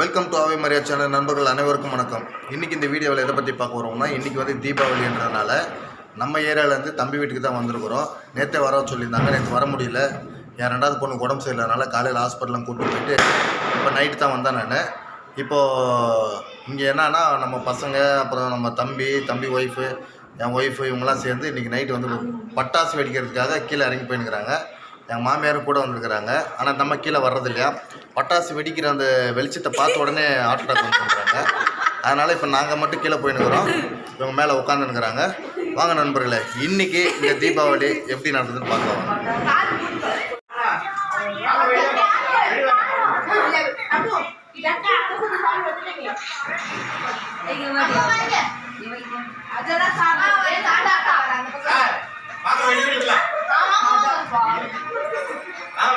Welcome to Avvai Maria channel நண்பர்கள் அனைவருக்கும் வணக்கம். இன்றைக்கி இந்த வீடியோவில் எதை பற்றி பார்க்க வரோம்னா இன்றைக்கி வந்து தீபாவளின்றதுனால நம்ம ஏரியாவிலேருந்து தம்பி வீட்டுக்கு தான் வந்திருக்கிறோம். நேற்றே வர சொல்லியிருந்தாங்க நேற்று வர முடியல. என் ரெண்டாவது பொண்ணு உடம்பு சரியில்லாதனால காலையில் ஹாஸ்பிட்டலாம் கூட்டு போயிட்டு இப்போ நைட்டு தான் வந்தேன் நான். இப்போது இங்கே என்னன்னா நம்ம பசங்க அப்புறம் நம்ம தம்பி தம்பி ஒய்ஃபு என் ஒய்ஃபு இவங்கெல்லாம் சேர்ந்து இன்றைக்கி நைட்டு வந்து பட்டாசு வெடிக்கிறதுக்காக கீழே இறங்கி போயின்னுக்குறாங்க. என் மாமியாரும் கூட வந்திருக்கிறாங்க ஆனால் நம்ம கீழே வர்றது இல்லையா பட்டாசு வெடிக்கிற அந்த வெளிச்சத்தை பார்த்த உடனே ஹார்ட் அட்டாக் வந்து பண்ணுறாங்க அதனால் இப்போ நாங்கள் மட்டும் கீழே போயின்னுக்குறோம் இவங்க மேலே உட்காந்துருக்குறாங்க வாங்க நண்பர்களே இன்றைக்கி இந்த தீபாவளி எப்படி நடந்ததுன்னு பார்க்கலாம்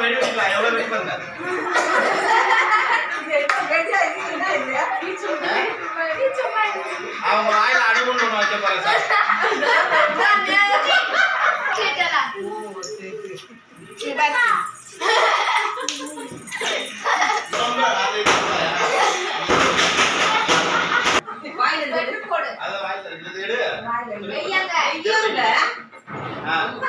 வெடி வெடிக்கலாம் ஆ வெடி பண்ணுங்க அவங்க வாயில அடிமுன்னு வைக்க போறேன் ரொம்ப அது வாயில எடு. ஆ ஆ, இது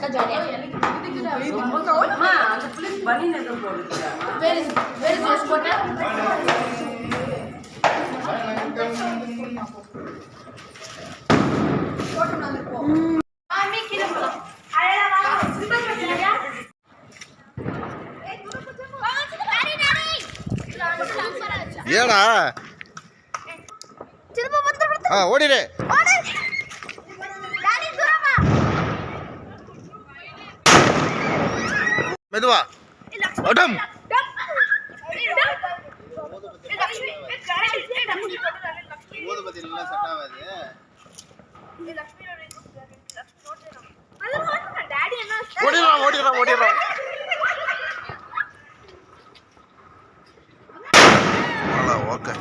வெடி வெடிக்குது ஏடா ஆ ஓடிடு. மெதுவா. அடம் ஊதுபத்தி ஓடிடுறான் ஓடிடுறான் ஓடிடுறான் ஓகே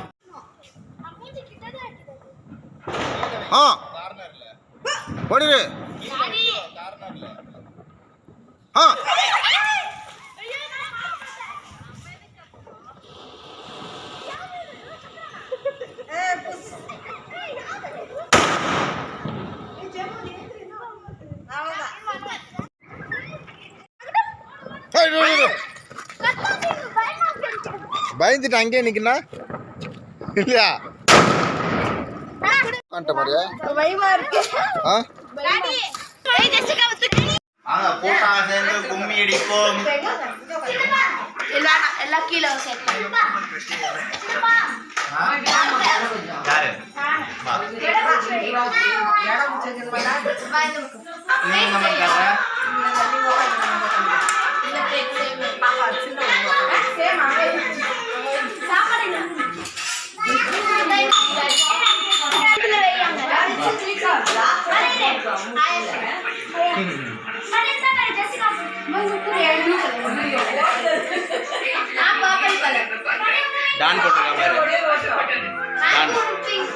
ஆ. ஓடிடு. பயந்துட்டு அங்கேயே நிக்கனா இல்லையா? மாதிரியா கூட்டாக சேர்ந்து கும்மி அடிப்போம் எல்லாம் எல்லாம் கீழே? யாரு. डांस फोटो का बारे डांस